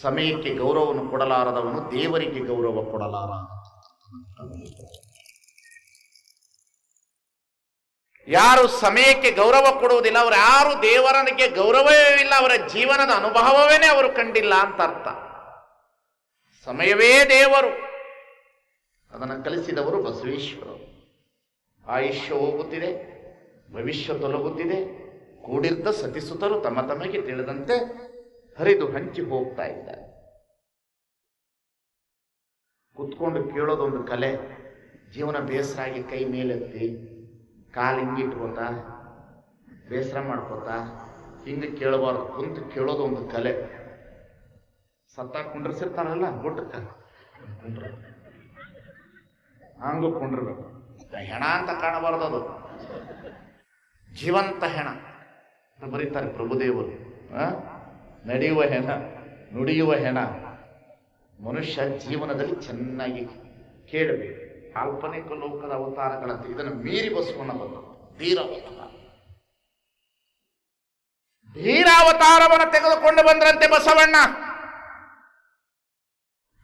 ಸಮಯಕ್ಕೆ ಗೌರವವನ್ನು ಕೊಡಲಾರದವನು ದೇವರಿಗೆ ಗೌರವ ಕೊಡಲಾರ ಯಾರು ಸಮಯಕ್ಕೆ ಗೌರವ ಕೊಡುವುದಿಲ್ಲ, ಅವರು ಯಾರು ದೇವರನಿಗೆ ಗೌರವವೇ ಇಲ್ಲ, ಅವರ ಜೀವನದ ಅನುಭವವೇನೆ ಅವರು ಕಂಡಿಲ್ಲ ಅಂತ ಅರ್ಥ. ಸಮಯವೇ ದೇವರು. ಅದನ್ನು ಕಲಿಸಿದವರು ಬಸವೇಶ್ವರರು. ಆಯುಷ್ಯ ಹೋಗುತ್ತಿದೆ, ಭವಿಷ್ಯ ತೊಲಗುತ್ತಿದೆ, ಕೂಡಿದ್ದ ಸತಿಸುತರು ತಮ್ಮ ತಮಗೆ ತಿಳಿದಂತೆ ಹರಿದು ಹಂಚಿ ಹೋಗ್ತಾ ಇದ್ದಾರೆ. ಕುತ್ಕೊಂಡು ಕೇಳೋದೊಂದು ಕಲೆ, ಜೀವನ ಬೇಸರಾಗಿ ಕೈ ಮೇಲೆತ್ತಿ ಕಾಲು ಹಿಂಗಿಟ್ಕೋತ ಬೇಸರ ಮಾಡ್ಕೋತ, ಹಿಂಗೆ ಕೇಳಬಾರ್ದು ಕುಂತು ಕೇಳೋದೊಂದು ಕಲೆ. ಸತ್ತ ಕುಂಡ್ರಸಿರ್ತಾರಲ್ಲ ಕುಂಡ್ರ ಹಂಗೂ ಕುಂಡ್ರಬೇಕು. ಹೆಣ ಅಂತ ಕಾಣಬಾರ್ದು ಅದು. ಜೀವಂತ ಹೆಣ ಅಂತ ಬರೀತಾರೆ ಪ್ರಭುದೇವರು? ನಡೆಯುವ ಹೆಣ, ನುಡಿಯುವ ಹೆಣ, ಮನುಷ್ಯ ಜೀವನದಲ್ಲಿ ಚೆನ್ನಾಗಿ ಕೇಳಬೇಕು. ಕಾಲ್ಪನಿಕ ಲೋಕದ ಅವತಾರಗಳಂತೆ ಇದನ್ನು ಮೀರಿ ಬಸವಣ್ಣ ಬಂದ ಧೀರಾವತಾರ ಧೀರಾವತಾರವನ್ನು ತೆಗೆದುಕೊಂಡು ಬಂದ್ರಂತೆ ಬಸವಣ್ಣ.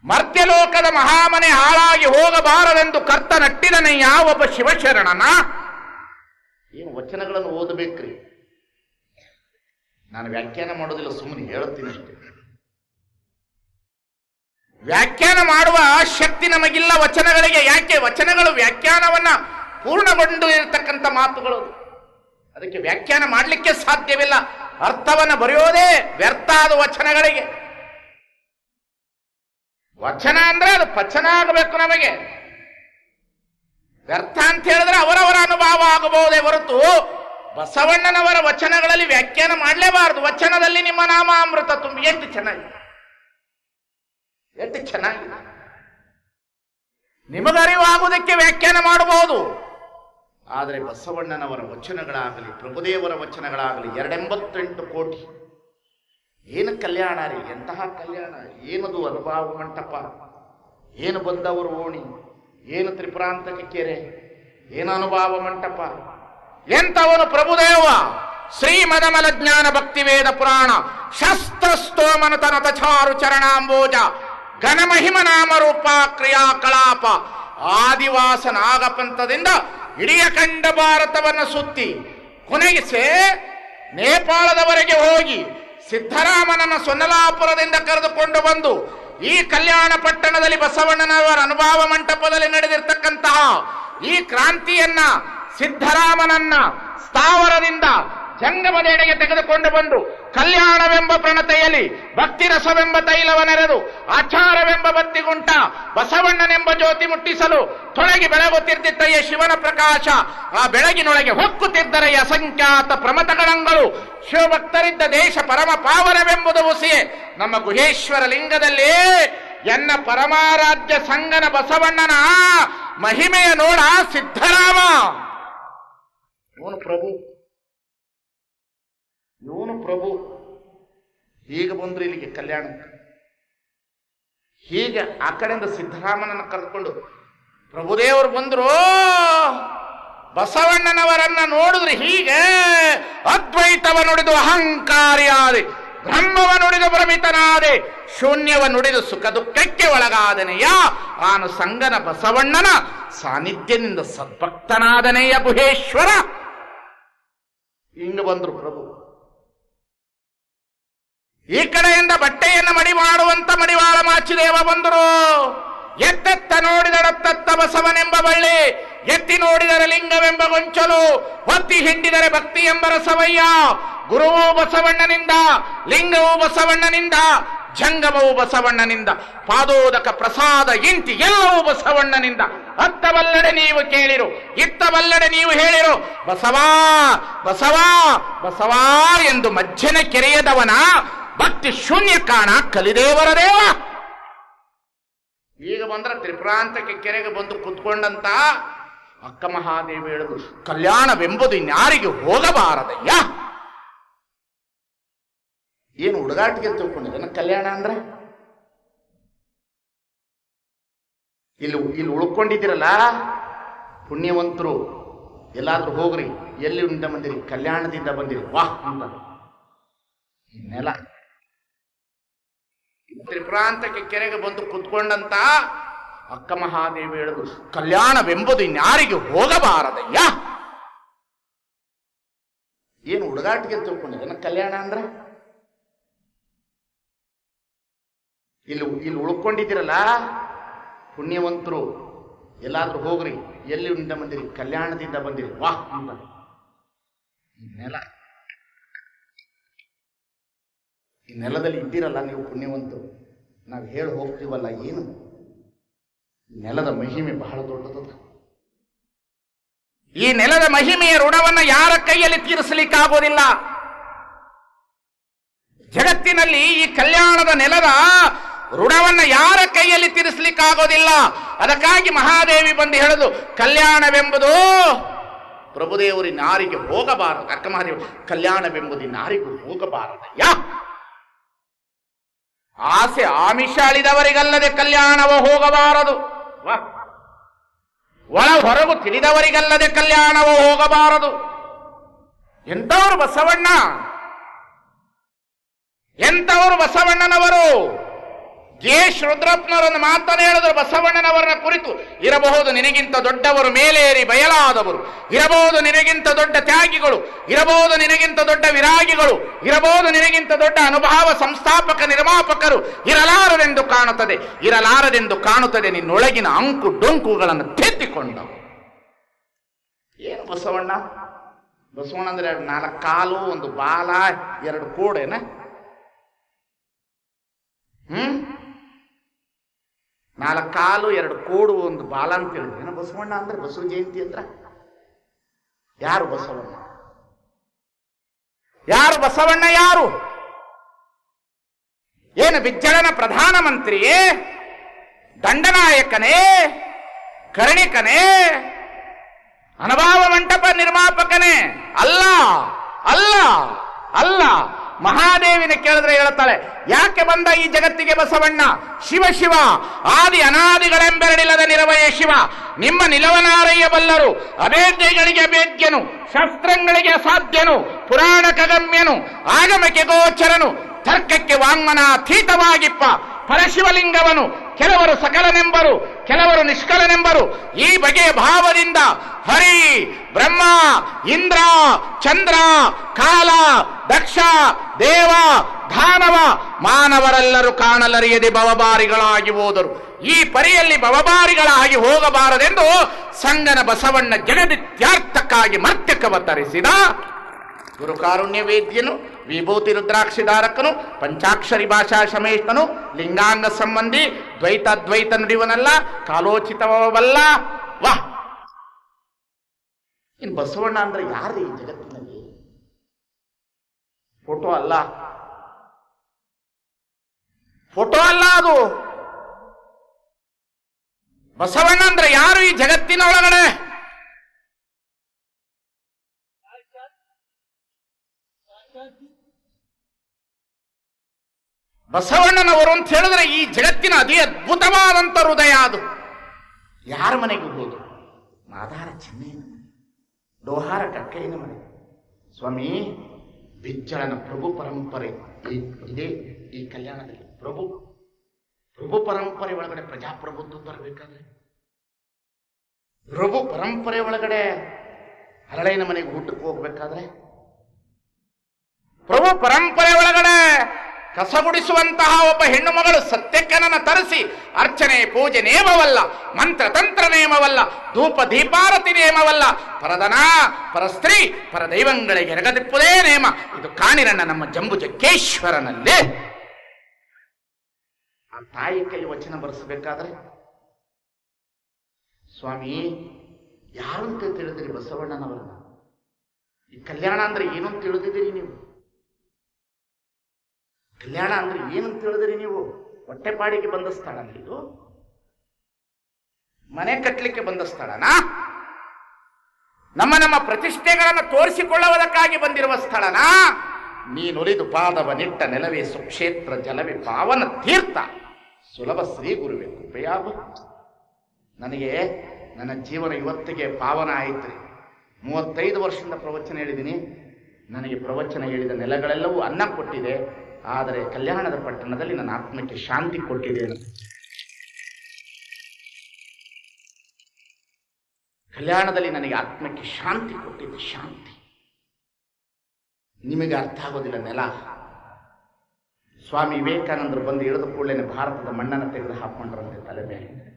ಮರ್ತ್ಯಲೋಕದ ಮಹಾಮನೆ ಹಾಳಾಗಿ ಹೋಗಬಾರದೆಂದು ಕರ್ತ ನಟ್ಟಿದನಯ್ಯ ಒಬ್ಬ ಶಿವಶರಣನ. ಏನು ವಚನಗಳನ್ನು ಓದಬೇಕ್ರಿ? ನಾನು ವ್ಯಾಖ್ಯಾನ ಮಾಡೋದಿಲ್ಲ ಸುಮ್ಮನೆ ಹೇಳುತ್ತೀನಿ ಅಷ್ಟೇ. ವ್ಯಾಖ್ಯಾನ ಮಾಡುವ ಶಕ್ತಿ ನಮಗಿಲ್ಲ, ವಚನಗಳಿಗೆ. ಯಾಕೆ? ವಚನಗಳು ವ್ಯಾಖ್ಯಾನವನ್ನ ಪೂರ್ಣಗೊಂಡು ಇರತಕ್ಕಂಥ ಮಾತುಗಳು. ಅದಕ್ಕೆ ವ್ಯಾಖ್ಯಾನ ಮಾಡಲಿಕ್ಕೆ ಸಾಧ್ಯವಿಲ್ಲ. ಅರ್ಥವನ್ನು ಬರೆಯೋದೇ ವ್ಯರ್ಥ ಆದ ವಚನಗಳಿಗೆ. ವಚನ ಅಂದ್ರೆ ಅದು ಪಚನ ಆಗಬೇಕು ನಮಗೆ. ವ್ಯರ್ಥ ಅಂತ ಹೇಳಿದ್ರೆ ಅವರವರ ಅನುಭವ ಆಗಬಹುದೇ ಹೊರತು ಬಸವಣ್ಣನವರ ವಚನಗಳಲ್ಲಿ ವ್ಯಾಖ್ಯಾನ ಮಾಡಲೇಬಾರದು. ವಚನದಲ್ಲಿ ನಿಮ್ಮ ನಾಮ ಅಮೃತ ತುಂಬಿ ಎಷ್ಟು ಚೆನ್ನಾಗಿದೆ. ಎಷ್ಟು ಚೆನ್ನಾಗಿದೆ. ನಿಮಗರಿವಾಗುವುದಕ್ಕೆ ವ್ಯಾಖ್ಯಾನ ಮಾಡಬಹುದು. ಆದರೆ ಬಸವಣ್ಣನವರ ವಚನಗಳಾಗಲಿ, ಪ್ರಭುದೇವರ ವಚನಗಳಾಗಲಿ, ಎರಡೆಂಬತ್ತೆಂಟು ಕೋಟಿ. ಏನು ಕಲ್ಯಾಣ ರೀ? ಎಂತಹ ಕಲ್ಯಾಣ? ಏನದು ಅನುಭವ ಮಂಟಪ? ಏನು ಬಂದವರು ಓಣಿ? ಏನು ತ್ರಿಪುರಾಂತಕ ಕೆರೆ? ಏನು ಅನುಭವ ಮಂಟಪ? ಎಂತವನು ಪ್ರಭುದೇವ? ಶ್ರೀಮದಮಲ ಜ್ಞಾನ ಭಕ್ತಿ ವೇದ ಪುರಾಣ ತನ ತಚಾರು ಚರಣಾಂಬೋಜ ಘನಮಹಿಮ ನಾಮರೂಪ ಕ್ರಿಯಾಕಲಾಪ ಆದಿವಾಸ ನಾಗಪಂಥದಿಂದ ಇಡೀ ಅಖಂಡ ಭಾರತವನ್ನು ಸುತ್ತಿ ಕೊನೆಗಿಸೆ ನೇಪಾಳದವರೆಗೆ ಹೋಗಿ ಸಿದ್ದರಾಮನನ್ನು ಸೊನ್ನಲಾಪುರದಿಂದ ಕರೆದುಕೊಂಡು ಬಂದು ಈ ಕಲ್ಯಾಣ ಪಟ್ಟಣದಲ್ಲಿ ಬಸವಣ್ಣನವರ ಅನುಭವ ಮಂಟಪದಲ್ಲಿ ನಡೆದಿರ್ತಕ್ಕಂತಹ ಈ ಕ್ರಾಂತಿಯನ್ನ ಸಿದ್ದರಾಮನನ್ನ ಸ್ಥಾವರದಿಂದ ಜಂಗಮದೆಡೆಗೆ ತೆಗೆದುಕೊಂಡು ಬಂದು ಕಲ್ಯಾಣವೆಂಬ ಪ್ರಣತೆಯಲ್ಲಿ ಭಕ್ತಿ ರಸವೆಂಬ ತೈಲವನೆರೆದು ಆಚಾರವೆಂಬ ಬತ್ತಿಗುಂಟ, ಬಸವಣ್ಣನೆಂಬ ಜ್ಯೋತಿ ಮುಟ್ಟಿಸಲು ತೊಳಗಿ ಬೆಳಗುತ್ತಿರ್ತಿತ್ತಯ್ಯ ಶಿವನ ಪ್ರಕಾಶ. ಆ ಬೆಳಗಿನೊಳಗೆ ಹೊಕ್ಕುತ್ತಿದ್ದರೆ ಅಸಂಖ್ಯಾತ ಪ್ರಮತಗಳಂಗಳು ಶಿವಭಕ್ತರಿದ್ದ ದೇಶ ಪರಮ ಪಾವನವೆಂಬುದು ಹುಸಿಯೇ. ನಮ್ಮ ಗುಹೇಶ್ವರ ಲಿಂಗದಲ್ಲಿ ಎನ್ನ ಪರಮಾರಾಧ್ಯ ಸಂಗನ ಬಸವಣ್ಣನ ಮಹಿಮೆಯ ನೋಡ ಸಿದ್ಧರಾಮ. ಇವನು ಪ್ರಭು. ಇವನು ಪ್ರಭು. ಹೀಗೆ ಬಂದ್ರೆ ಇಲ್ಲಿಗೆ ಕಲ್ಯಾಣ ಹೀಗೆ ಆ ಕಡೆಯಿಂದ ಸಿದ್ಧರಾಮನನ್ನು ಕರೆದುಕೊಂಡು ಪ್ರಭುದೇವರು ಬಂದ್ರು? ಬಸವಣ್ಣನವರನ್ನ ನೋಡಿದ್ರೆ ಹೀಗೆ ಅದ್ವೈತವ ನುಡಿದು ಅಹಂಕಾರಿಯಾದೆ, ಬ್ರಹ್ಮವ ನುಡಿದು ಭ್ರಮಿತನಾದೆ, ಶೂನ್ಯವ ನುಡಿದು ಸುಖ ದುಃಖಕ್ಕೆ ಒಳಗಾದನೆಯ ಆನು ಸಂಗನ ಬಸವಣ್ಣನ ಸಾನ್ನಿಧ್ಯದಿಂದ ಸದ್ಭಕ್ತನಾದನೆಯ ಗುಹೇಶ್ವರ ಹಿಂಗ ಬಂದರು ಪ್ರಭು ಈ ಕಡೆಯಿಂದ ಬಟ್ಟೆಯನ್ನು ಮಡಿ ಮಾಡುವಂತ ಮಡಿವಾಳ ಮಾಚಿದೇವ ಬಂದರು. ಎತ್ತೆತ್ತ ನೋಡಿದರತ್ತತ್ತ ಬಸವನೆಂಬ ಬಳ್ಳಿ, ಎತ್ತಿ ನೋಡಿದರೆ ಲಿಂಗವೆಂಬ ಗೊಂಚಲು ಹೊತ್ತಿ ಹಿಂಡಿದರೆ ಭಕ್ತಿ ಎಂಬ ರಸವಯ್ಯ. ಗುರುವು ಬಸವಣ್ಣನಿಂದ, ಲಿಂಗವು ಬಸವಣ್ಣನಿಂದ, ಜಂಗಮವು ಬಸವಣ್ಣನಿಂದ, ಪಾದೋದಕ ಪ್ರಸಾದ ಇಂತಿ ಎಲ್ಲವೂ ಬಸವಣ್ಣನಿಂದ. ಅತ್ತವಲ್ಲಡೆ ನೀವು ಕೇಳಿರು ಇತ್ತವಲ್ಲಡೆ ನೀವು ಹೇಳಿರು. ಬಸವಾ ಬಸವಾ ಬಸವಾ ಎಂದು ಮಜ್ಜನ ಕೆರೆಯದವನ ಭಕ್ತಿ ಶೂನ್ಯ ಕಾಣ ಕಲಿದೇವರ ದೇವ. ಈಗ ಬಂದ್ರೆ ತ್ರಿಪುರಾಂತಕ್ಕೆ ಕೆರೆಗೆ ಬಂದು ಕುತ್ಕೊಂಡಂತ ಅಕ್ಕ ಮಹಾದೇವಿ ಹೇಳಿದ್ರು, ಕಲ್ಯಾಣವೆಂಬುದು ಇನ್ಯಾರಿಗೆ ಹೋಗಬಾರದಯ್ಯ? ಏನು ಹುಡುಗಾಟಿಗೆ ತಿಳ್ಕೊಂಡಿದ್ದಾನೆ ಕಲ್ಯಾಣ ಅಂದ್ರೆ? ಇಲ್ಲಿ ಇಲ್ಲಿ ಉಳ್ಕೊಂಡಿದ್ದೀರಲ್ಲ? ಪುಣ್ಯವಂತರು, ಎಲ್ಲಾದ್ರೂ ಹೋಗ್ರಿ. ಎಲ್ಲಿಂದ ಬಂದಿರಿ? ಕಲ್ಯಾಣದಿಂದ ಬಂದಿರಿ. ವಾಹ್ ಅಂತ. ಇನ್ನೆಲ್ಲ ತ್ರಿಪ್ರಾಂತಕ್ಕೆ ಕೆರೆಗೆ ಬಂದು ಕುತ್ಕೊಂಡಂತ ಅಕ್ಕ ಮಹಾದೇವಿ ಹೇಳಿದ್ರು, ಕಲ್ಯಾಣವೆಂಬುದು ಇನ್ಯಾರಿಗೆ ಹೋಗಬಾರದಯ್ಯ. ಏನು ಹುಡುಗಾಟಿಗೆ ತಿಳ್ಕೊಂಡಿದ್ದೇನೆ ಕಲ್ಯಾಣ ಅಂದ್ರೆ? ಇಲ್ಲಿ ಇಲ್ಲಿ ಉಳ್ಕೊಂಡಿದ್ದೀರಲ್ಲ? ಪುಣ್ಯವಂತರು ಎಲ್ಲಾದರೂ ಹೋಗ್ರಿ ಎಲ್ಲಿಂದ ಬಂದಿರಿ? ಕಲ್ಯಾಣದಿಂದ ಬಂದಿರಿ. ವಾಹ್ ಅಂತ. ಈ ನೆಲ. ಈ ನೆಲದಲ್ಲಿ ಇದ್ದೀರಲ್ಲ ನೀವು ಪುಣ್ಯವಂತರು. ನಾವು ಹೇಳಿ ಹೋಗ್ತೀವಲ್ಲ, ಏನು? ನೆಲದ ಮಹಿಮೆ ಬಹಳ ದೊಡ್ಡದದು. ಈ ನೆಲದ ಮಹಿಮೆಯ ಋಣವನ್ನು ಯಾರ ಕೈಯಲ್ಲಿ ತೀರಿಸಲಿಕ್ಕಾಗೋದಿಲ್ಲ? ಜಗತ್ತಿನಲ್ಲಿ ಈ ಕಲ್ಯಾಣದ ನೆಲದ ಋಣವನ್ನ ಯಾರ ಕೈಯಲ್ಲಿ ತೀರಿಸಲಿಕ್ಕಾಗೋದಿಲ್ಲ? ಅದಕ್ಕಾಗಿ ಮಹಾದೇವಿ ಬಂದು ಹೇಳುದು, ಕಲ್ಯಾಣವೆಂಬುದು ಪ್ರಭುದೇವರಿ ನಾರಿಗೆ ಹೋಗಬಾರದು. ಅಕ್ಕ ಮಹಾದೇವಿ, ಕಲ್ಯಾಣವೆಂಬುದು ನಾರಿಗೂ ಹೋಗಬಾರದಯ್ಯ ಆಸೆ ಆಮಿಷ ಅಳಿದವರಿಗಲ್ಲದೆ ಕಲ್ಯಾಣವ ಹೋಗಬಾರದು. ಒಳ ಹೊರಗು ತಿಳಿದವರಿಗಲ್ಲದೆ ಕಲ್ಯಾಣವ ಹೋಗಬಾರದು. ಎಂತವರು ಬಸವಣ್ಣ? ಎಂತವರು ಬಸವಣ್ಣನವರು? ಜೇಶ್ ರುದ್ರಪ್ಪನವರನ್ನು ಮಾತನ್ನು ಹೇಳಿದ್ರು, ಬಸವಣ್ಣನವರನ್ನ ಕುರಿತು. ಇರಬಹುದು ನಿನಗಿಂತ ದೊಡ್ಡವರು ಮೇಲೇರಿ ಬಯಲಾದವರು. ಇರಬಹುದು ನಿನಗಿಂತ ದೊಡ್ಡ ತ್ಯಾಗಿಗಳು. ಇರಬಹುದು ನಿನಗಿಂತ ದೊಡ್ಡ ವಿರಾಗಿಗಳು. ಇರಬಹುದು ನಿನಗಿಂತ ದೊಡ್ಡ ಅನುಭಾವ ಸಂಸ್ಥಾಪಕ ನಿರ್ಮಾಪಕರು. ಇರಲಾರದೆಂದು ಕಾಣುತ್ತದೆ. ಇರಲಾರದೆಂದು ಕಾಣುತ್ತದೆ ನಿನ್ನೊಳಗಿನ ಅಂಕು ಡೊಂಕುಗಳನ್ನು ತೆತ್ತಿಕೊಂಡವು ಏನು ಬಸವಣ್ಣ? ಬಸವಣ್ಣ ಅಂದ್ರೆ ಎರಡು ನಾಲ್ಕು ಕಾಲು, ಒಂದು ಬಾಲ, ಎರಡು ಕೋಡೆನ? ಹ್ಮ್? ನಾಲ್ಕು ಕಾಲು ಎರಡು ಕೋಡು ಒಂದು ಬಾಲ ಅಂತ ಹೇಳಿದ್ರು ಬಸವಣ್ಣ ಅಂದ್ರೆ ಬಸವ ಜಯಂತಿ ಅಂದ್ರ ಯಾರು ಬಸವಣ್ಣ? ಯಾರು ಬಸವಣ್ಣ ಯಾರು? ಏನು ಬಿಜ್ಜಳನ ಪ್ರಧಾನಮಂತ್ರಿಯೇ? ದಂಡನಾಯಕನೇ? ಕರ್ಣಿಕನೇ? ಅನುಭಾವ ಮಂಟಪ ನಿರ್ಮಾಪಕನೇ? ಅಲ್ಲ ಅಲ್ಲ ಅಲ್ಲ. ಮಹಾದೇವಿನ ಕೇಳಿದ್ರೆ ಹೇಳುತ್ತಾಳೆ, ಯಾಕೆ ಬಂದ ಈ ಜಗತ್ತಿಗೆ ಬಸವಣ್ಣ? ಶಿವ ಶಿವ, ಆದಿ ಅನಾದಿಗಳೆಂಬೆರಡಿಲ್ಲದ ನಿರವಯ ಶಿವ. ನಿಮ್ಮ ನಿಲವನಾರಯ್ಯ ಬಲ್ಲರು ಅಭೇದ್ಯಗಳಿಗೆ ಅಭೇದ್ಯನು, ಶಸ್ತ್ರಗಳಿಗೆ ಸಾಧ್ಯನು ಪುರಾಣ ಕಗಮ್ಯನು ಆಗಮಕ್ಕೆ ಗೋಚರನು, ತರ್ಕಕ್ಕೆ ವಾಂಗ್ಮನಾತೀತವಾಗಿಪ್ಪ ಪರಶಿವಲಿಂಗವನು ಕೆಲವರು ಸಕಲನೆಂಬರು, ಕೆಲವರು ನಿಷ್ಕಲನೆಂಬರು. ಈ ಬಗೆಯ ಭಾವದಿಂದ ಹರಿ, ಬ್ರಹ್ಮ, ಇಂದ್ರ, ಚಂದ್ರ, ಕಾಲ, ದಕ್ಷ, ದೇವ, ಧಾನವ ಮಾನವರೆಲ್ಲರೂ ಕಾಣಲರಿಯದೆ ಭವಬಾರಿಗಳಾಗಿ ಹೋದರು. ಈ ಪರಿಯಲ್ಲಿ ಬವಬಾರಿಗಳಾಗಿ ಹೋಗಬಾರದೆಂದು ಸಂಗನ ಬಸವಣ್ಣ ಜಗದಿತ್ಯಾರ್ಥಕ್ಕಾಗಿ ಮರ್ತ್ಯಕವತರಿಸಿದ ಗುರುಕಾರುಣ್ಯ ವೇದ್ಯನು ವಿಭೂತಿ ರುದ್ರಾಕ್ಷಿಧಾರಕನು, ಪಂಚಾಕ್ಷರಿ ಭಾಷಾ ಶಮೇಷ್ಟನು, ಲಿಂಗಾಂಗ ಸಂಬಂಧಿ ದ್ವೈತ ದ್ವೈತ ನುಡಿವನಲ್ಲ ಕಾಲೋಚಿತವಲ್ಲ ವಾಹ್! ಇನ್ ಬಸವಣ್ಣ ಅಂದ್ರೆ ಯಾರು ಈ ಜಗತ್ತಿನಲ್ಲಿ? ಫೋಟೋ ಅಲ್ಲ. ಫೋಟೋ ಅಲ್ಲ ಅದು. ಬಸವಣ್ಣ ಅಂದ್ರೆ ಯಾರು ಈ ಜಗತ್ತಿನ ಒಳಗಡೆ ಬಸವಣ್ಣನವರು ಅಂತ ಹೇಳಿದ್ರೆ ಈ ಜಗತ್ತಿನ ಅತಿ ಅದ್ಭುತವಾದಂಥ ಹೃದಯ ಅದು. ಯಾರ ಮನೆಗೆ ಹೋದು ಮಾದಾರ ಚೆನ್ನೈನ ಲೋಹಾರ ಕಕ್ಕೈನ ಮನೆ. ಸ್ವಾಮಿ, ಬಿಜ್ಜಳನ ಪ್ರಭು ಪರಂಪರೆ ಇದೆ ಈ ಕಲ್ಯಾಣದಲ್ಲಿ. ಪ್ರಭು ಪ್ರಭು ಪರಂಪರೆ ಒಳಗಡೆ ಪ್ರಜಾಪ್ರಭುತ್ವ ಬರಬೇಕಾದ್ರೆ? ಪ್ರಭು ಪರಂಪರೆ ಒಳಗಡೆ ಹರಳೈನ ಮನೆಗೆ ಊಟಕ್ಕೆ ಹೋಗ್ಬೇಕಾದ್ರೆ? ಪ್ರಭು ಪರಂಪರೆ ಒಳಗಡೆ ಕಸಗುಡಿಸುವಂತಹ ಒಬ್ಬ ಹೆಣ್ಣು ಮಗಳು ಸತ್ಯಕ್ಕನನ್ನ ತರಿಸಿ, ಅರ್ಚನೆ, ಪೂಜೆ ನೇಮವಲ್ಲ ಮಂತ್ರ ತಂತ್ರ ನೇಮವಲ್ಲ, ಧೂಪ ದೀಪಾರತಿ ನೇಮವಲ್ಲ ಪರದನ ಪರಸ್ತ್ರೀ, ಪರದೈವಂಗಳಿಗೆ ಎರಗದಿಪ್ಪುದೇ ನೇಮ. ಇದು ಕಾಣಿರಣ್ಣ ನಮ್ಮ ಜಂಬು ಜಕ್ಕೇಶ್ವರನಲ್ಲೇ ಆ ತಾಯಿ ಕೈ ವಚನ ಬರೆಸಬೇಕಾದ್ರೆ, ಸ್ವಾಮಿ ಯಾರಂತ ತಿಳಿದ್ರಿ ಬಸವಣ್ಣನವರನ್ನ? ಈ ಕಲ್ಯಾಣ ಅಂದ್ರೆ ಏನು ಅಂತ ತಿಳಿದಿದ್ದೀರಿ ನೀವು? ಕಲ್ಯಾಣ ಅಂದ್ರೆ ಏನಂತ ಹೇಳಿದ್ರಿ ನೀವು? ಹೊಟ್ಟೆಪಾಡಿಗೆ ಬಂದ ಸ್ಥಳ ಇದು? ಮನೆ ಕಟ್ಟಲಿಕ್ಕೆ ಬಂದ ಸ್ಥಳನಾ? ನಮ್ಮ ನಮ್ಮ ಪ್ರತಿಷ್ಠೆಗಳನ್ನು ತೋರಿಸಿಕೊಳ್ಳುವುದಕ್ಕಾಗಿ ಬಂದಿರುವ ಸ್ಥಳನಾ? ನೀನುರಿದು ಪಾದವ ನಿಟ್ಟ ನೆಲವೇ ಸುಕ್ಷೇತ್ರ ಜಲವೇ ಪಾವನ ತೀರ್ಥ. ಸುಲಭ ಶ್ರೀ ಗುರುವೆ ಕೃಪೆಯಾಗ ನನಗೆ ನನ್ನ ಜೀವನ ಇವತ್ತಿಗೆ ಪಾವನ ಆಯಿತು ಮೂವತ್ತೈದು ವರ್ಷದಿಂದ ಪ್ರವಚನ ಹೇಳಿದ್ದೀನಿ. ನನಗೆ ಪ್ರವಚನ ಹೇಳಿದ ನೆಲಗಳೆಲ್ಲವೂ ಅನ್ನ ಕೊಟ್ಟಿದೆ. ಆದರೆ ಕಲ್ಯಾಣದ ಪಟ್ಟಣದಲ್ಲಿ ನನ್ನ ಆತ್ಮಕ್ಕೆ ಶಾಂತಿ ಕೊಟ್ಟಿದೆ ಕಲ್ಯಾಣದಲ್ಲಿ ನನಗೆ ಆತ್ಮಕ್ಕೆ ಶಾಂತಿ ಕೊಟ್ಟಿದೆ ಶಾಂತಿ. ನಿಮಗೆ ಅರ್ಥ ಆಗೋದಿಲ್ಲ ನೆಲ. ಸ್ವಾಮಿ ವಿವೇಕಾನಂದರು ಬಂದು ಇಳಿದ ಕೂಡಲೇ ಭಾರತದ ಮಣ್ಣನ್ನು ತೆಗೆದು ಹಾಕೊಂಡ್ರಂತೆ ತಲೆ ಮೇಲೆ.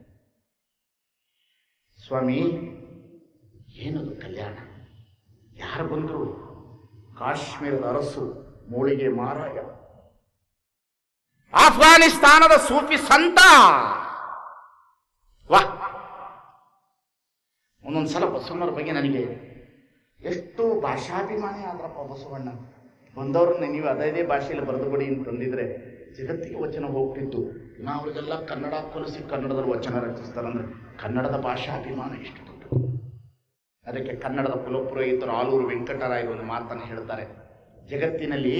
ಸ್ವಾಮಿ, ಏನದು ಕಲ್ಯಾಣ? ಯಾರು ಬಂದರು? ಕಾಶ್ಮೀರದ ಅರಸು ಮೂಳಿಗೆ ಮಾರಾಯ. ಆಫ್ಘಾನಿಸ್ತಾನದ ಸೂಫಿ ಸಂತ. ವಾಹ್ ಒಂದೊಂದ್ಸಲ ಬಸವಣ್ಣವ್ರ ಬಗ್ಗೆ ನನಗೆ ಎಷ್ಟು ಭಾಷಾಭಿಮಾನಿ ಆದ್ರಪ್ಪ ಬಸವಣ್ಣ. ಬಂದವ್ರನ್ನ ನೀವು ಅದೇ ಭಾಷೆಯಲ್ಲಿ ಬರೆದು ಕೊಡಿ ಅಂತಂದಿದ್ರೆ ಜಗತ್ತಿಗೆ ವಚನ ಹೋಗ್ತಿತ್ತು. ನಾವು ಅವ್ರಿಗೆಲ್ಲ ಕನ್ನಡ ಕೊಲಿಸಿ ಕನ್ನಡದಲ್ಲಿ ವಚನ ರಚಿಸ್ತಾರಂದ್ರೆ ಕನ್ನಡದ ಭಾಷಾಭಿಮಾನ ಎಷ್ಟು ದೊಡ್ಡ ಅದಕ್ಕೆ ಕನ್ನಡದ ಕುಲಪುರೋಹಿತರು ಆಲೂರು ವೆಂಕಟರಾಯರು ಒಂದು ಮಾತನ್ನು ಹೇಳ್ತಾರೆ. ಜಗತ್ತಿನಲ್ಲಿ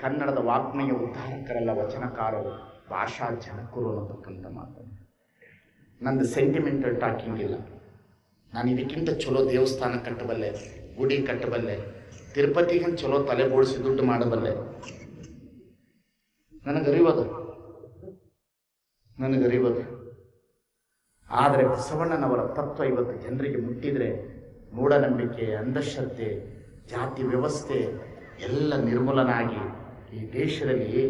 ಕನ್ನಡದ ವಾಗ್ಮಯ ಉದ್ಧಾರಕರಲ್ಲ ವಚನಕಾರರು, ಭಾಷಾ ಜನಕರು ಅನ್ನತಕ್ಕಂಥ ಮಾತು. ನಂದು ಸೆಂಟಿಮೆಂಟಲ್ ಟಾಕಿಂಗ್ ಇಲ್ಲ. ನಾನು ಇದಕ್ಕಿಂತ ಚಲೋ ದೇವಸ್ಥಾನ ಕಟ್ಟಬಲ್ಲೆ, ಗುಡಿ ಕಟ್ಟಬಲ್ಲೆ, ತಿರುಪತಿಗಿಂತ ಚಲೋ ತಲೆ ಬೋಳಿಸಿ ದುಡ್ಡು ಮಾಡಬಲ್ಲೆ. ನನಗರಿವದು. ನನಗರಿವದು. ಆದರೆ ಬಸವಣ್ಣನವರ ತತ್ವ ಇವತ್ತು ಜನರಿಗೆ ಮುಟ್ಟಿದರೆ ಮೂಢನಂಬಿಕೆ, ಅಂಧಶ್ರದ್ಧೆ, ಜಾತಿ ವ್ಯವಸ್ಥೆ ಎಲ್ಲ ನಿರ್ಮೂಲನಾಗಿ ಈ ದೇಶದಲ್ಲಿ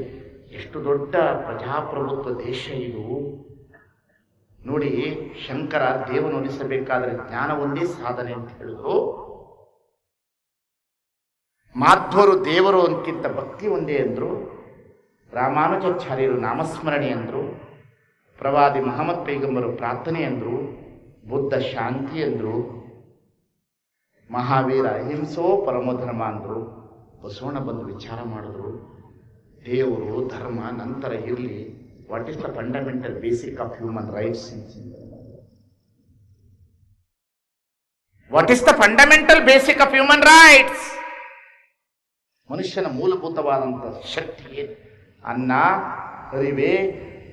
ಎಷ್ಟು ದೊಡ್ಡ ಪ್ರಜಾಪ್ರಭುತ್ವ ದೇಶ ಇದು. ನೋಡಿ, ಶಂಕರ ದೇವನುಲಿಸಬೇಕಾದರೆ ಜ್ಞಾನ ಒಂದೇ ಸಾಧನೆ ಅಂತ ಹೇಳಿದ್ರು ಮಾಧ್ವರು ದೇವರು ಅಂತಿಂತ ಭಕ್ತಿ ಒಂದೇ ಅಂದರು. ರಾಮಾನುಜಾಚಾರ್ಯರು ನಾಮಸ್ಮರಣೆ ಅಂದರು. ಪ್ರವಾದಿ ಮಹಮ್ಮದ್ ಪೈಗಂಬರು ಪ್ರಾರ್ಥನೆ ಅಂದರು. ಬುದ್ಧ ಶಾಂತಿ ಅಂದರು. ಮಹಾವೀರ ಅಹಿಂಸೋ ಪರಮೋಧರ್ಮ ಅಂದ್ರು. ಬಸವಣ್ಣ ಬಂದು ವಿಚಾರ ಮಾಡಿದ್ರು, ದೇವರು, ಧರ್ಮ, ನಂತರ ಇರಲಿ what is the fundamental basic of human rights what is the fundamental basic of human rights ಮನುಷ್ಯನ ಮೂಲಭೂತವಾದಂಥ ಶಕ್ತಿ ಅನ್ನ ಅರಿವೆ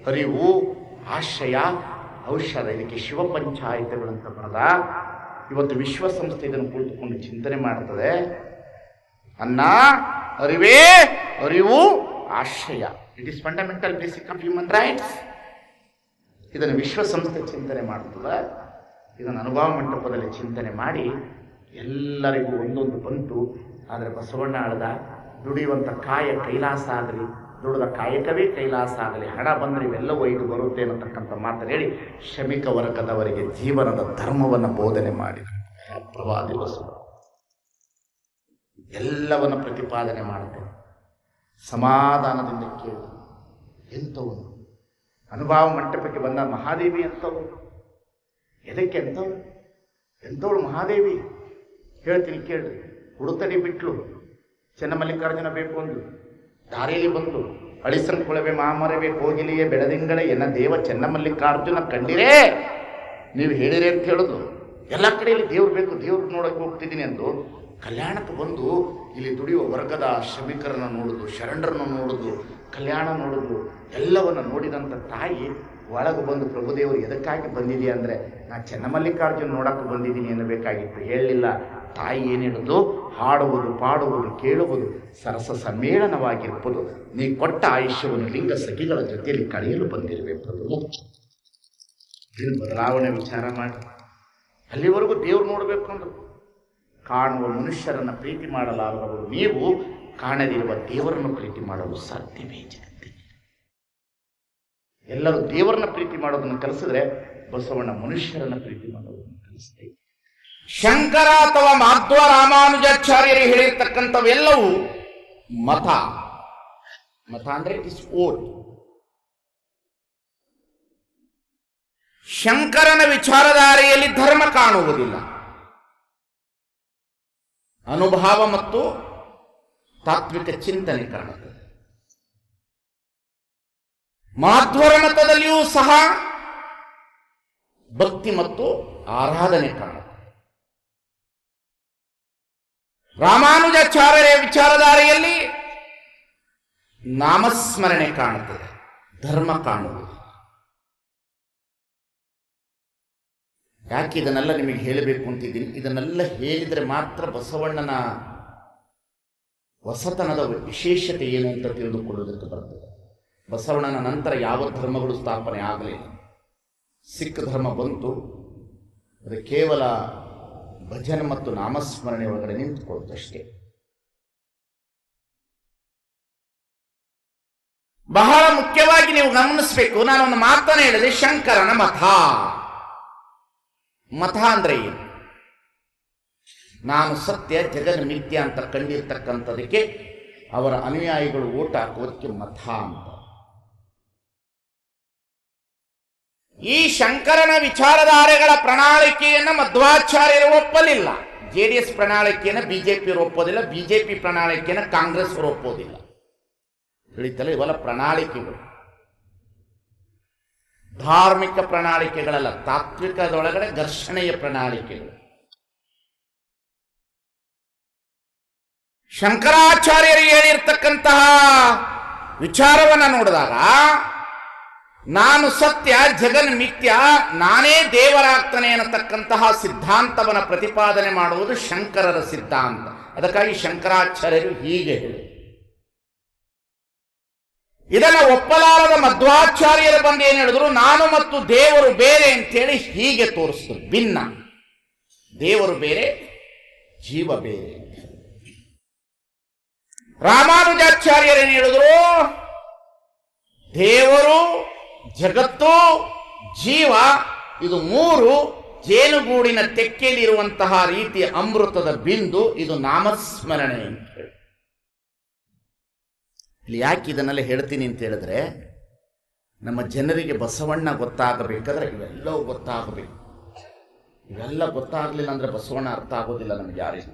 ಅರಿವು ಆಶ್ರಯ, ಔಷಧ. ಇದಕ್ಕೆ ಶಿವ ಪಂಚಾಯತಗಳಂತ ಬರದ ಇವತ್ತು ವಿಶ್ವಸಂಸ್ಥೆ ಇದನ್ನು ಕುಳಿತುಕೊಂಡು ಚಿಂತನೆ ಮಾಡ್ತದೆ. ಅನ್ನ, ಅರಿವೇ, ಅರಿವು, ಆಶ್ರಯ. It is fundamental basic of human rights ಇದನ್ನು ವಿಶ್ವಸಂಸ್ಥೆ ಚಿಂತನೆ ಮಾಡ್ತದ ಇದನ್ನು ಅನುಭವ ಮಂಟಪದಲ್ಲಿ ಚಿಂತನೆ ಮಾಡಿ ಎಲ್ಲರಿಗೂ ಒಂದೊಂದು ಬಂತು. ಆದರೆ ಬಸವಣ್ಣ ಅಳದ ದುಡಿಯುವಂಥ ಕಾಯ ಕೈಲಾಸ ಆಗಲಿ, ದುಡಿದ ಕಾಯಕವೇ ಕೈಲಾಸ ಆಗಲಿ, ಹಣ ಬಂದರೆ ಇವೆಲ್ಲವೂ ಇದು ಬರುತ್ತೆ ಅನ್ನತಕ್ಕಂಥ ಮಾತನ್ನು ಹೇಳಿ ಶ್ರಮಿಕ ವರ್ಗದವರಿಗೆ ಜೀವನದ ಧರ್ಮವನ್ನು ಬೋಧನೆ ಮಾಡಿದರು. ಪ್ರವಾದಿ ಬಸವ. ಎಲ್ಲವನ್ನು ಪ್ರತಿಪಾದನೆ ಮಾಡುತ್ತೇನೆ ಸಮಾಧಾನದಿಂದ ಕೇಳಿ ಎಂಥವನು? ಅನುಭವ ಮಂಟಪಕ್ಕೆ ಬಂದ ಮಹಾದೇವಿ ಎಂಥವನು? ಎದಕ್ಕೆ ಎಂಥವ್ರು ಎಂಥವಳು ಮಹಾದೇವಿ? ಹೇಳ್ತೀನಿ ಕೇಳ್ರಿ. ಉಡುತಡಿ ಬಿಟ್ಲು. ಚೆನ್ನಮಲ್ಲಿಕಾರ್ಜುನ ಬೇಕು ಅಂದ್ಲು. ದಾರಿಯಲ್ಲಿ ಬಂದು ಅಳಿಸನ್ ಕೊಳವೆ ಮಾಮರವೇ ಕೋಗಿಲಿಯೇ ಬೆಳದಿಂಗಳ ಎನ್ನ ದೇವ ಚೆನ್ನಮಲ್ಲಿಕಾರ್ಜುನ ಕಂಡಿರೇ? ನೀವು ಹೇಳಿರಿ ಅಂತ ಹೇಳೋದು. ಎಲ್ಲ ಕಡೆಯಲ್ಲಿ ದೇವ್ರು ಬೇಕು. ದೇವ್ರು ನೋಡಕ್ಕೆ ಹೋಗ್ತಿದ್ದೀನಿ ಎಂದು ಕಲ್ಯಾಣಕ್ಕೆ ಬಂದು ಇಲ್ಲಿ ದುಡಿಯುವ ವರ್ಗದ ಶ್ರಮಿಕರನ್ನು ನೋಡುದು, ಶರಣರನ್ನು ನೋಡುದು, ಕಲ್ಯಾಣ ನೋಡುದು, ಎಲ್ಲವನ್ನು ನೋಡಿದಂಥ ತಾಯಿ ಒಳಗೆ ಬಂದು ಪ್ರಭುದೇವರು ಎದಕ್ಕಾಗಿ ಬಂದಿದೆ ಅಂದರೆ, ನಾ ಚೆನ್ನಮಲ್ಲಿಕಾರ್ಜುನ್ ನೋಡಕ್ಕೆ ಬಂದಿದ್ದೀನಿ ಅನ್ನಬೇಕಾಗಿತ್ತು. ಹೇಳಲಿಲ್ಲ ತಾಯಿ ಏನಿಡೋದು ಹಾಡುವುದು, ಪಾಡುವುದು, ಕೇಳುವುದು, ಸರಸ ಸಮ್ಮೇಳನವಾಗಿರ್ಬೋದು. ನೀ ಕೊಟ್ಟ ಆಯುಷ್ಯವನ್ನು ಲಿಂಗ ಸಖಿಗಳ ಜೊತೆಯಲ್ಲಿ ಕಳೆಯಲು ಬಂದಿರಬೇಕು ಪ್ರಭು. ಬದಲಾವಣೆ ವಿಚಾರ ಮಾಡಿ. ಅಲ್ಲಿವರೆಗೂ ದೇವ್ರು ನೋಡಬೇಕು ಅಂದ್ರು. ಕಾಣುವ ಮನುಷ್ಯರನ್ನು ಪ್ರೀತಿ ಮಾಡಲಾರದವರು ನೀವು, ಕಾಣದಿರುವ ದೇವರನ್ನು ಪ್ರೀತಿ ಮಾಡಲು ಸಾಧ್ಯವೇ ಜಗತ್ತಿನಲ್ಲಿ ಎಲ್ಲರೂ ದೇವರನ್ನ ಪ್ರೀತಿ ಮಾಡೋದನ್ನು ಕಲಿಸಿದ್ರೆ ಬಸವಣ್ಣ ಮನುಷ್ಯರನ್ನ ಪ್ರೀತಿ ಮಾಡೋದನ್ನು ಕಲಿಸ್ತೇವೆ ಶಂಕರ ಅಥವಾ ಮಾಧ್ವ ರಾಮಾನುಜಾಚಾರ್ಯರು ಹೇಳಿರ್ತಕ್ಕಂಥವೆಲ್ಲವೂ ಮತ. ಮತ ಅಂದ್ರೆ ಇಸ್ ಓಟ್ ಶಂಕರನ ವಿಚಾರಧಾರೆಯಲ್ಲಿ ಧರ್ಮ ಕಾಣುವುದಿಲ್ಲ. ಅನುಭವ ಮತ್ತು ತಾತ್ವಿಕ ಚಿಂತನೆ ಕಾಣುತ್ತದೆ. ಮಾಧ್ವರ ಮತದಲ್ಲಿಯೂ ಸಹ ಭಕ್ತಿ ಮತ್ತು ಆರಾಧನೆ ಕಾಣುತ್ತದೆ. ರಾಮಾನುಜಾಚಾರ್ಯರ ವಿಚಾರಧಾರೆಯಲ್ಲಿ ನಾಮಸ್ಮರಣೆ ಕಾಣುತ್ತದೆ, ಧರ್ಮ ಕಾಣುವುದು. ಯಾಕೆ ಇದನ್ನೆಲ್ಲ ನಿಮಗೆ ಹೇಳಬೇಕು ಅಂತಿದ್ದೀನಿ? ಇದನ್ನೆಲ್ಲ ಹೇಳಿದರೆ ಮಾತ್ರ ಬಸವಣ್ಣನ ಹೊಸತನದ ವಿಶೇಷತೆ ಏನು ಅಂತ ತಿಳಿದುಕೊಳ್ಳುವುದಕ್ಕೆ ಬರ್ತದೆ. ಬಸವಣ್ಣನ ನಂತರ ಯಾವ ಧರ್ಮಗಳು ಸ್ಥಾಪನೆ ಆಗಲಿಲ್ಲ. ಸಿಖ್ ಧರ್ಮ ಬಂತು. ಅದು ಕೇವಲ ಭಜನೆ ಮತ್ತು ನಾಮಸ್ಮರಣೆ ಒಳಗಡೆ ನಿಂತುಕೊಳ್ಳುತ್ತಷ್ಟೇ ಬಹಳ ಮುಖ್ಯವಾಗಿ ನೀವು ಗಮನಿಸಬೇಕು. ನಾನು ಒಂದು ಮಾತನ್ನ ಹೇಳಿದೆ ಶಂಕರನ ಮತ ಮತ ಅಂದ್ರೆ ಏನು ನಾನು ಸತ್ಯ, ಜಗನ್ ಮಿಥ್ಯ ಅಂತ ಕಂಡಿರ್ತಕ್ಕಂಥದಕ್ಕೆ ಅವರ ಅನುಯಾಯಿಗಳು ಓಟ್ ಹಾಕೋದಕ್ಕೆ ಮತ ಅಂತ. ಈ ಶಂಕರನ ವಿಚಾರಧಾರೆಗಳ ಪ್ರಣಾಳಿಕೆಯನ್ನು ಮಧ್ವಾಚಾರ್ಯರು ಒಪ್ಪಲಿಲ್ಲ. ಜೆ ಡಿ ಎಸ್ ಪ್ರಣಾಳಿಕೆಯನ್ನು ಬಿಜೆಪಿಯವರು ಒಪ್ಪೋದಿಲ್ಲ ಬಿಜೆಪಿ ಪ್ರಣಾಳಿಕೆಯನ್ನು ಕಾಂಗ್ರೆಸ್ ಒಪ್ಪೋದಿಲ್ಲ. ತಿಳಿತಲ್ಲ ಇವೆಲ್ಲ ಪ್ರಣಾಳಿಕೆಗಳು. ಧಾರ್ಮಿಕ ಪ್ರಣಾಳಿಕೆಗಳಲ್ಲ, ತಾತ್ವಿಕದೊಳಗಡೆ ಘರ್ಷಣೆಯ ಪ್ರಣಾಳಿಕೆಗಳು. ಶಂಕರಾಚಾರ್ಯರು ಹೇಳಿರ್ತಕ್ಕಂತಹ ವಿಚಾರವನ್ನ ನೋಡಿದಾಗ, ನಾನು ಸತ್ಯ, ಜಗನ್ ಮಿಥ್ಯ, ನಾನೇ ದೇವರಾಗ್ತಾನೆ ಅನ್ನತಕ್ಕಂತಹ ಸಿದ್ಧಾಂತವನ್ನು ಪ್ರತಿಪಾದನೆ ಮಾಡುವುದು ಶಂಕರರ ಸಿದ್ಧಾಂತ. ಅದಕ್ಕಾಗಿ ಶಂಕರಾಚಾರ್ಯರು ಹೀಗೆ ಹೇಳಿ ಇದನ್ನ ಒಪ್ಪಲಾರದ ಮಧ್ವಾಚಾರ್ಯರು ಬಂದು ಏನು ಹೇಳಿದ್ರು? ನಾನು ಮತ್ತು ದೇವರು ಬೇರೆ ಅಂತೇಳಿ ಹೀಗೆ ತೋರಿಸಿದ್ರು. ಭಿನ್ನ. ದೇವರು ಬೇರೆ, ಜೀವ ಬೇರೆ. ರಾಮಾನುಜಾಚಾರ್ಯರು ಏನು ಹೇಳಿದ್ರು? ದೇವರು, ಜಗತ್ತು, ಜೀವ, ಇದು ಮೂರು ಜೇನುಗೂಡಿನ ತೆಕ್ಕೆಯಲ್ಲಿರುವಂತಹ ರೀತಿಯ ಅಮೃತದ ಬಿಂದು, ಇದು ನಾಮಸ್ಮರಣೆ ಅಂತ ಹೇಳಿ. ಇಲ್ಲಿ ಯಾಕೆ ಇದನ್ನೆಲ್ಲ ಹೇಳ್ತೀನಿ ಅಂತ ಹೇಳಿದ್ರೆ, ನಮ್ಮ ಜನರಿಗೆ ಬಸವಣ್ಣ ಗೊತ್ತಾಗಬೇಕಾದ್ರೆ ಇವೆಲ್ಲವೂ ಗೊತ್ತಾಗಬೇಕು. ಇವೆಲ್ಲ ಗೊತ್ತಾಗಲಿಲ್ಲ ಅಂದ್ರೆ ಬಸವಣ್ಣ ಅರ್ಥ ಆಗೋದಿಲ್ಲ ನಮ್ಗೆ ಯಾರಿಗೂ.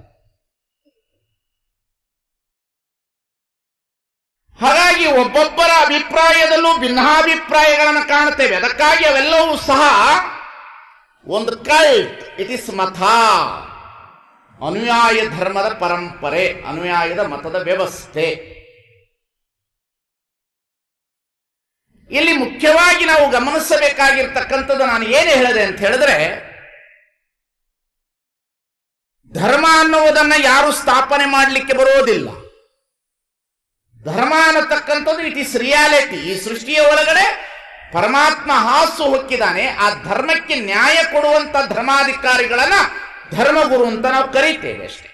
ಹಾಗಾಗಿ ಒಬ್ಬೊಬ್ಬರ ಅಭಿಪ್ರಾಯದಲ್ಲೂ ಭಿನ್ನಾಭಿಪ್ರಾಯಗಳನ್ನು ಕಾಣುತ್ತೇವೆ. ಅದಕ್ಕಾಗಿ ಅವೆಲ್ಲವೂ ಸಹ ಒಂದು ಕಲ್ಟ್ ಇಟ್ ಇಸ್ ಮಥ ಅನುಯಾಯ ಧರ್ಮದ ಪರಂಪರೆ, ಅನುಯಾಯದ ಮತದ ವ್ಯವಸ್ಥೆ. ಇಲ್ಲಿ ಮುಖ್ಯವಾಗಿ ನಾವು ಗಮನಿಸಬೇಕಾಗಿರ್ತಕ್ಕಂಥದ್ದು ನಾನು ಏನು ಹೇಳಿದೆ ಅಂತ ಹೇಳಿದ್ರೆ, ಧರ್ಮ ಅನ್ನುವುದನ್ನು ಯಾರು ಸ್ಥಾಪನೆ ಮಾಡಲಿಕ್ಕೆ ಬರೋದಿಲ್ಲ. ಧರ್ಮ ಅನ್ನತಕ್ಕಂಥದ್ದು ಇಟ್ ಇಸ್ ರಿಯಾಲಿಟಿ. ಈ ಸೃಷ್ಟಿಯ ಒಳಗಡೆ ಪರಮಾತ್ಮ ಹಾಸು ಹೊಕ್ಕಿದ್ದಾನೆ. ಆ ಧರ್ಮಕ್ಕೆ ನ್ಯಾಯ ಕೊಡುವಂತ ಧರ್ಮಾಧಿಕಾರಿಗಳನ್ನ ಧರ್ಮಗುರು ಅಂತ ನಾವು ಕರೀತೇವೆ ಅಷ್ಟೇ.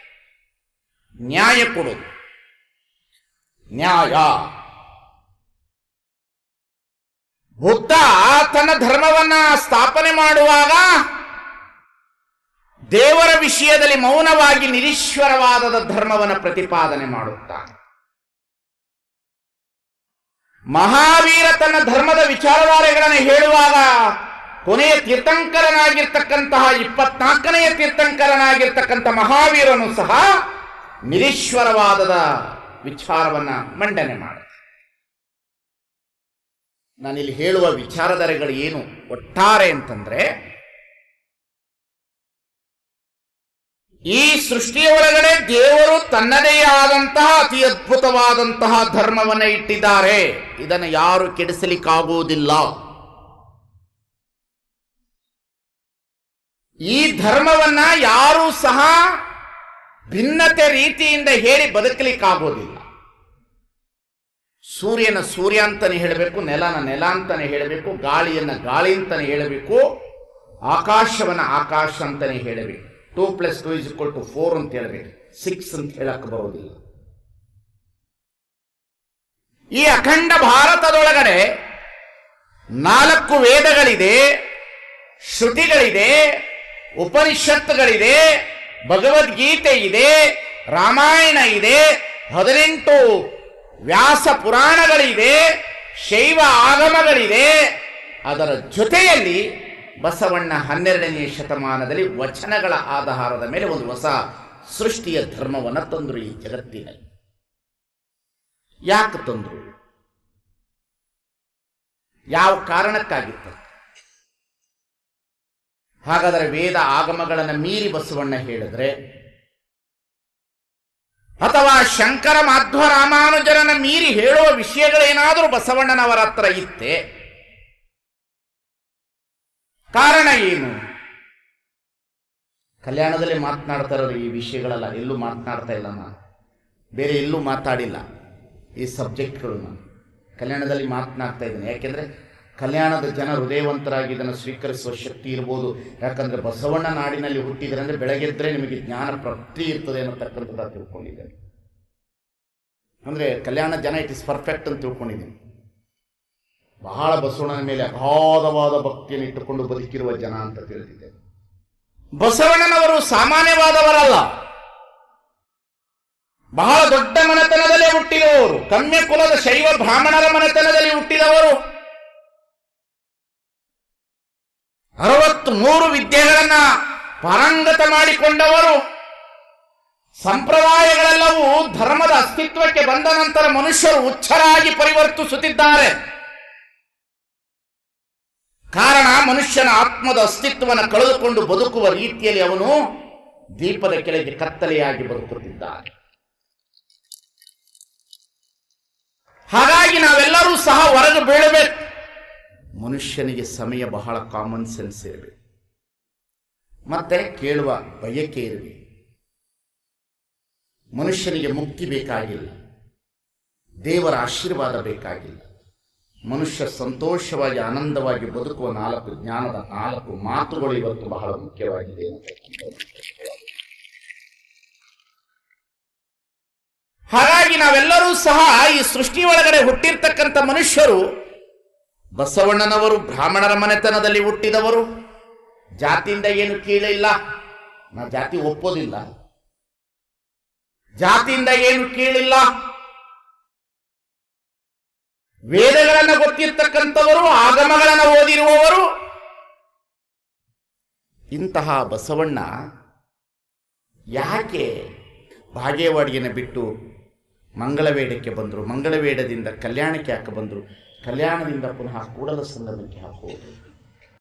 ನ್ಯಾಯ ಕೊಡೋದು. ನ್ಯಾಯ. ಬುದ್ಧ ತನ್ನ ಧರ್ಮವನ್ನ ಸ್ಥಾಪನೆ ಮಾಡುವಾಗ ದೇವರ ವಿಷಯದಲ್ಲಿ ಮೌನವಾಗಿ ನಿರೀಶ್ವರವಾದದ ಧರ್ಮವನ್ನು ಪ್ರತಿಪಾದನೆ ಮಾಡುತ್ತಾನೆ. ಮಹಾವೀರ ತನ್ನ ಧರ್ಮದ ವಿಚಾರಧಾರೆಗಳನ್ನು ಹೇಳುವಾಗ ಕೊನೆಯ ತೀರ್ಥಂಕರನಾಗಿರ್ತಕ್ಕಂತಹ ಇಪ್ಪತ್ನಾಲ್ಕನೆಯ ತೀರ್ಥಂಕರನಾಗಿರ್ತಕ್ಕಂಥ ಮಹಾವೀರನು ಸಹ ನಿರೀಶ್ವರವಾದದ ವಿಚಾರವನ್ನ ಮಂಡನೆ ಮಾಡ. ನಾನಿಲ್ಲಿ ಹೇಳುವ ವಿಚಾರಧಾರೆಗಳು ಏನು? ಒಟ್ಟಾರೆ ಅಂತಂದ್ರೆ, ಈ ಸೃಷ್ಟಿಯ ಒಳಗಡೆ ದೇವರು ತನ್ನದೇ ಆದಂತಹ ಅತಿ ಅದ್ಭುತವಾದಂತಹ ಧರ್ಮವನ್ನ ಇಟ್ಟಿದ್ದಾರೆ. ಇದನ್ನು ಯಾರು ಕೆಡಿಸಲಿಕ್ಕಾಗುವುದಿಲ್ಲ. ಈ ಧರ್ಮವನ್ನ ಯಾರೂ ಸಹ ಭಿನ್ನತೆ ರೀತಿಯಿಂದ ಹೇಳಿ ಬದುಕಲಿಕ್ಕಾಗೋದಿಲ್ಲ ಸೂರ್ಯನ ಸೂರ್ಯ ಅಂತಾನೆ ಹೇಳಬೇಕು, ನೆಲನ ನೆಲ ಅಂತಾನೆ ಹೇಳಬೇಕು, ಗಾಳಿಯನ್ನು ಗಾಳಿ ಅಂತಾನೆ ಹೇಳಬೇಕು, ಆಕಾಶವನ್ನು ಆಕಾಶ ಅಂತಾನೆ ಹೇಳಬೇಕು. Two plus two is equal to four ಅಂತ ಹೇಳಬೇಕು. ಸಿಕ್ಸ್ ಅಂತ ಹೇಳಕ್ ಬರೋದಿಲ್ಲ. ಈ ಅಖಂಡ ಭಾರತದೊಳಗಡೆ ನಾಲ್ಕು ವೇದಗಳಿದೆ, ಶ್ರುತಿಗಳಿದೆ, ಉಪನಿಷತ್ತುಗಳಿದೆ, ಭಗವದ್ಗೀತೆ ಇದೆ, ರಾಮಾಯಣ ಇದೆ, ಹದಿನೆಂಟು ವ್ಯಾಸ ಪುರಾಣಗಳಿದೆ ಶೈವ ಆಗಮಗಳಿದೆ ಅದರ ಜೊತೆಯಲ್ಲಿ ಬಸವಣ್ಣ ಹನ್ನೆರಡನೇ ಶತಮಾನದಲ್ಲಿ ವಚನಗಳ ಆಧಾರದ ಮೇಲೆ ಒಂದು ಹೊಸ ಸೃಷ್ಟಿಯ ಧರ್ಮವನ್ನು ತಂದರು ಈ ಜಗತ್ತಿನಲ್ಲಿ. ಯಾಕೆ ತಂದರು? ಯಾವ ಕಾರಣಕ್ಕಾಗಿತ್ತು? ಹಾಗಾದರೆ ವೇದ ಆಗಮಗಳನ್ನು ಮೀರಿ ಬಸವಣ್ಣ ಹೇಳಿದ್ರೆ ಅಥವಾ ಶಂಕರ ಮಾಧ್ವ ರಾಮಾನುಜರನ ಮೀರಿ ಹೇಳುವ ವಿಷಯಗಳೇನಾದರೂ ಬಸವಣ್ಣನವರ ಹತ್ರ ಇತ್ತೆ? ಕಾರಣ ಏನು? ಕಲ್ಯಾಣದಲ್ಲಿ ಮಾತನಾಡ್ತಾ ಇರೋದು ಈ ವಿಷಯಗಳೆಲ್ಲ, ಎಲ್ಲೂ ಮಾತನಾಡ್ತಾ ಇಲ್ಲ ನಾನು. ಬೇರೆ ಎಲ್ಲೂ ಮಾತಾಡಿಲ್ಲ ಈ ಸಬ್ಜೆಕ್ಟ್ಗಳು ನಾನು. ಕಲ್ಯಾಣದಲ್ಲಿ ಮಾತನಾಡ್ತಾ ಇದ್ದೀನಿ. ಯಾಕೆಂದರೆ ಕಲ್ಯಾಣದ ಜನ ಹೃದಯವಂತರಾಗಿ ಇದನ್ನು ಸ್ವೀಕರಿಸುವ ಶಕ್ತಿ ಇರ್ಬೋದು. ಯಾಕಂದರೆ ಬಸವಣ್ಣ ನಾಡಿನಲ್ಲಿ ಹುಟ್ಟಿದರೆ ಅಂದರೆ ಬೆಳಗ್ಗೆದ್ರೆ ನಿಮಗೆ ಜ್ಞಾನ ಪ್ರಾಪ್ತಿ ಇರ್ತದೆ ಅನ್ನತಕ್ಕಂಥದ್ದು ತಿಳ್ಕೊಂಡಿದ್ದೇನೆ. ಅಂದರೆ ಕಲ್ಯಾಣ ಜನ ಇಟ್ ಇಸ್ ಪರ್ಫೆಕ್ಟ್ ಅಂತ ತಿಳ್ಕೊಂಡಿದ್ದೀನಿ. ಬಹಳ ಬಸವಣ್ಣನ ಮೇಲೆ ಅಗಾಧವಾದ ಭಕ್ತಿಯನ್ನು ಇಟ್ಟುಕೊಂಡು ಬದುಕಿರುವ ಜನ ಅಂತ ತಿಳಿದಿದ್ದೇನೆ. ಬಸವಣ್ಣನವರು ಸಾಮಾನ್ಯವಾದವರಲ್ಲ. ಬಹಳ ದೊಡ್ಡ ಮನೆತನದಲ್ಲೇ ಹುಟ್ಟಿದವರು. ಕಮ್ಯ ಕುಲದ ಶೈವ ಬ್ರಾಹ್ಮಣರ ಮನೆತನದಲ್ಲಿ ಹುಟ್ಟಿದವರು. ಅರವತ್ತು ಮೂರು ವಿದ್ಯೆಗಳನ್ನ ಪಾರಂಗತ ಮಾಡಿಕೊಂಡವರು. ಸಂಪ್ರದಾಯಗಳೆಲ್ಲವೂ ಧರ್ಮದ ಅಸ್ತಿತ್ವಕ್ಕೆ ಬಂದ ನಂತರ ಮನುಷ್ಯರು ಹುಚ್ಚರಾಗಿ ಪರಿವರ್ತಿಸುತ್ತಿದ್ದಾರೆ. ಕಾರಣ ಮನುಷ್ಯನ ಆತ್ಮದ ಅಸ್ತಿತ್ವವನ್ನು ಕಳೆದುಕೊಂಡು ಬದುಕುವ ರೀತಿಯಲ್ಲಿ ಅವನು ದೀಪದ ಕೆಳಗೆ ಕತ್ತಲೆಯಾಗಿ ಬದುಕುತ್ತಿದ್ದಾನೆ ಹಾಗಾಗಿ ನಾವೆಲ್ಲರೂ ಸಹ ಹೊರಗೆ ಬೀಳಬೇಕು. ಮನುಷ್ಯನಿಗೆ ಸಮಯ ಬಹಳ ಕಾಮನ್ ಸೆನ್ಸ್ ಇರಬೇಕು ಮತ್ತೆ ಕೇಳುವ ಬಯಕೆ ಇರಲಿ. ಮನುಷ್ಯನಿಗೆ ಮುಕ್ತಿ ಬೇಕಾಗಿಲ್ಲ. ದೇವರ ಆಶೀರ್ವಾದ ಬೇಕಾಗಿಲ್ಲ. ಮನುಷ್ಯ ಸಂತೋಷವಾಗಿ, ಆನಂದವಾಗಿ ಬದುಕುವ ನಾಲ್ಕು ಜ್ಞಾನದ ನಾಲ್ಕು ಮಾತುಗಳು ಇವತ್ತು ಬಹಳ ಮುಖ್ಯವಾಗಿದೆ. ಹಾಗಾಗಿ ನಾವೆಲ್ಲರೂ ಸಹ ಈ ಸೃಷ್ಟಿ ಒಳಗಡೆ ಹುಟ್ಟಿರ್ತಕ್ಕಂಥ ಮನುಷ್ಯರು ಬಸವಣ್ಣನವರು ಬ್ರಾಹ್ಮಣರ ಮನೆತನದಲ್ಲಿ ಹುಟ್ಟಿದವರು. ಜಾತಿಯಿಂದ ಏನು ಕೀಳಿಲ್ಲ ನಾ ಜಾತಿ ಒಪ್ಪೋದಿಲ್ಲ. ಜಾತಿಯಿಂದ ಏನು ಕೀಳಿಲ್ಲ ವೇದಗಳನ್ನು ಗೊತ್ತಿರ್ತಕ್ಕಂಥವರು, ಆಗಮಗಳನ್ನು ಓದಿರುವವರು. ಇಂತಹ ಬಸವಣ್ಣ ಯಾಕೆ ಬಾಗೇವಾಡಿಯನ್ನು ಬಿಟ್ಟು ಮಂಗಳವೇಡಕ್ಕೆ ಬಂದರು? ಮಂಗಳವೇಡದಿಂದ ಕಲ್ಯಾಣಕ್ಕೆ ಯಾಕೆ ಬಂದರು? ಕಲ್ಯಾಣದಿಂದ ಪುನಃ ಕೂಡಲ ಸಂಗಮಕ್ಕೆ ಹೋದರು